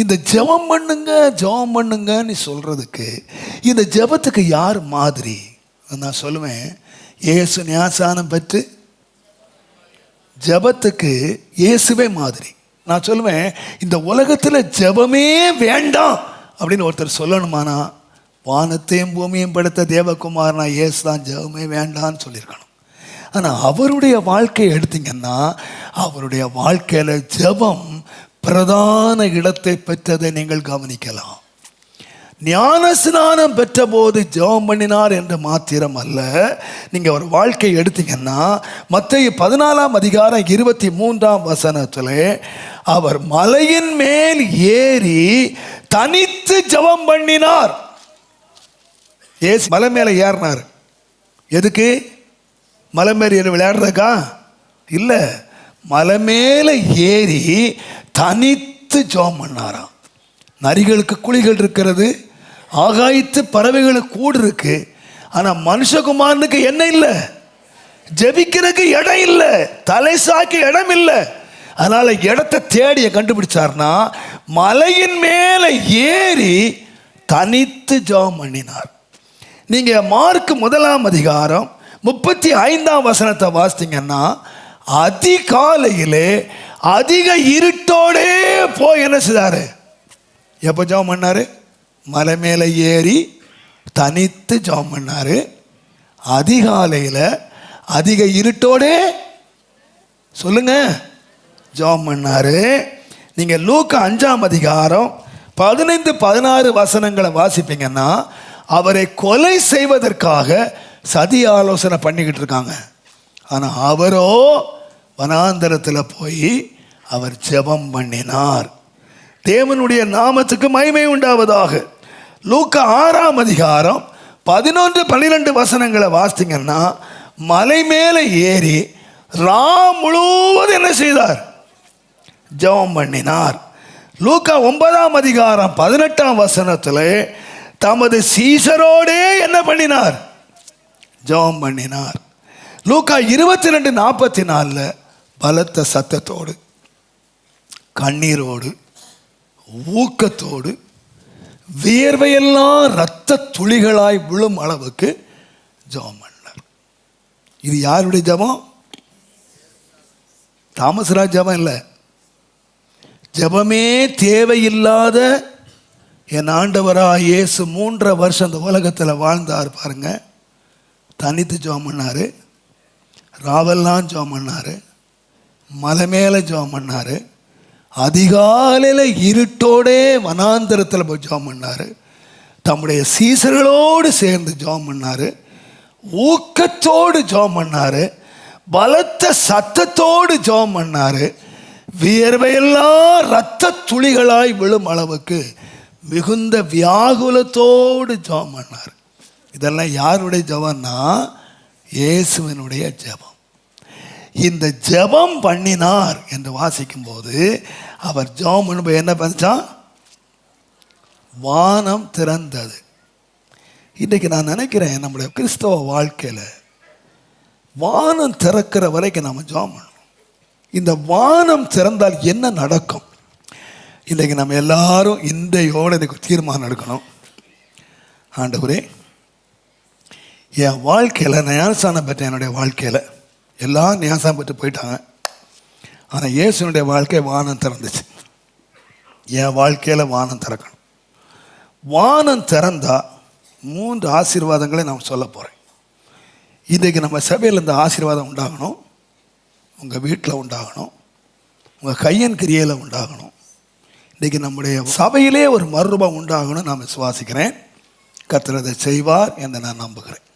இந்த ஜெபம் பண்ணுங்க ஜெபம் பண்ணுங்கன்னு சொல்கிறதுக்கு இந்த ஜெபத்துக்கு யார் மாதிரி? நான் சொல்லுவேன். இயேசு ஞாசானம் பெற்று ஜெபத்துக்கு இயேசுவே மாதிரி. நான் சொல்லுவேன் இந்த உலகத்தில் ஜெபமே வேண்டாம் அப்படின்னு ஒருத்தர் சொல்லணுமானா வானத்தையும் பூமியும் படுத்த தேவகுமார்னா இயேசு தான் ஜெபமே வேண்டாம்னு சொல்லியிருக்கணும். ஆனால் அவருடைய வாழ்க்கையை எடுத்தீங்கன்னா அவருடைய வாழ்க்கையில் ஜெபம் பிரதான இடத்தை பெற்றதை நீங்கள் கவனிக்கலாம். ஞான ஸ்நானம் பெற்றபோது ஜெபம் பண்ணினார் என்று மாத்திரம் அல்ல. நீங்கள் ஒரு வாழ்க்கை எடுத்தீங்கன்னா மற்ற பதினாலாம் அதிகாரம் இருபத்தி மூன்றாம் வசனத்தில் அவர் மலையின் மேல் ஏறி தனித்து ஜெபம் பண்ணினார். ஏசு மலை மேலே ஏறினார். எதுக்கு? மலை மேலே விளையாடுறதுக்கா? இல்லை மலை மேலே ஏறி தனித்து ஜெபம் பண்ணாராம். நரிகளுக்கு குழிகள் இருக்கிறது ஆகாயத்து பறவைகளுக்கு கூடு இருக்கு ஆனால் மனுஷகுமாரனுக்கு என்ன இல்லை. ஜெபிக்கிறதுக்கு இடம் இல்லை தலை சாக்கி இடம் இல்லை. அதனால் இடத்த தேடிய கண்டுபிடிச்சார்னா மலையின் மேலே ஏறி தனித்து ஜபம் பண்ணினார். நீங்கள் மார்க் முதலாம் அதிகாரம் முப்பத்தி ஐந்தாம் வசனத்தை வாசித்தீங்கன்னா அதிகாலையிலே அதிக இருட்டோடே போய் என்ன செய்தார்? எப்போ ஜெபம் பண்ணார்? மலை மேலே ஏறி தனித்து ஜெபம் பண்ணார். அதிகாலையில் அதிக இருட்டோடே சொல்லுங்க. ஜெபம் பண்ணார். நீங்கள் லூக்க அஞ்சாம் அதிகாரம் பதினைந்து பதினாறு வசனங்களை வாசிப்பீங்கன்னா அவரை கொலை செய்வதற்காக சதி ஆலோசனை பண்ணிக்கிட்டு இருக்காங்க. ஆனால் அவரோ வனாந்தரத்தில் போய் அவர் ஜெபம் பண்ணினார். தேவனுடைய நாமத்துக்கு மகிமை உண்டாவதாக. லூக்க ஆறாம் அதிகாரம் பதினொன்று பன்னிரெண்டு வசனங்களை வாசித்தீங்கன்னா மலை மேலே ஏறி ரா முழுவதும் என்ன செய்தார்? ஜெபம் பண்ணினார். லூக்கா ஒன்பதாம் அதிகாரம் பதினெட்டாம் வசனத்தில் தமது சீசரோடே என்ன பண்ணினார்? ஜெபம் பண்ணினார். லூக்கா இருபத்தி ரெண்டு நாற்பத்தி நாலில் பலத்த சத்தத்தோடு கண்ணீரோடு ஊக்கத்தோடு வியர்வையெல்லாம் இரத்த துளிகளாய் விழும் அளவுக்கு ஜெபம் பண்ணார். இது யாருடைய ஜெபம்? தாமஸ்ராஜ் ஜெபம் இல்லை. ஜெபமே தேவையில்லாத என் ஆண்டவராக இயேசு மூன்றரை வருஷம் அந்த உலகத்தில் வாழ்ந்தார் பாருங்க. தனித்து ஜெபம் பண்ணார். ராவெல்லாம் ஜோம் பண்ணார் மலை மேலே ஜோம் பண்ணார் அதிகாலையில் இருட்டோடே வனாந்தரத்தில் போய் ஜோம் பண்ணார் தம்முடைய சீசர்களோடு சேர்ந்து ஜோம் பண்ணார் ஊக்கத்தோடு ஜோம் பண்ணார் பலத்த சத்தத்தோடு ஜெபம் பண்ணார் வியர்வையெல்லாம் இரத்த துளிகளாய் விழும் அளவுக்கு மிகுந்த வியாகுலத்தோடு ஜோம் பண்ணார். இதெல்லாம் யாருடைய ஜெபம்னா இயேசுவினுடைய ஜெபம். இந்த ஜெபம் பண்ணினார் என்று வாசிக்கும்போது அவர் ஜெபம் பண்ணும்போது என்ன பண்ணிச்சான் வானம் திறந்தது. இன்றைக்கு நான் நினைக்கிறேன் நம்முடைய கிறிஸ்தவ வாழ்க்கையில் வானம் திறக்கிற வரைக்கும் நாம் ஜெபம் பண்ணணும். இந்த வானம் திறந்தால் என்ன நடக்கும்? இன்றைக்கு நம்ம எல்லாரும் இன்றையோடு எனக்கு தீர்மானம் எடுக்கணும். ஆண்டவரே என் வாழ்க்கையில் ஞானசானம் பெற்ற என்னுடைய வாழ்க்கையில் எல்லாம் ஞானசானம் பெற்று போயிட்டாங்க. ஆனால் இயேசுனுடைய வாழ்க்கை வானம் திறந்துச்சு. என் வாழ்க்கையில் வானம் திறக்கணும். வானம் திறந்தால் மூன்று ஆசீர்வாதங்களை நான் சொல்ல போகிறேன் இன்றைக்கு நம்ம சபையில் இந்த ஆசீர்வாதம் உண்டாகணும். உங்கள் வீட்டில் உண்டாகணும். உங்கள் கையன் கிரியையில் உண்டாகணும். இன்றைக்கி நம்முடைய சபையிலே ஒரு மறுரூபம் உண்டாகணும் நான் விசுவாசிக்கிறேன். கத்துறதை செய்வார் என்று நான் நம்புகிறேன்.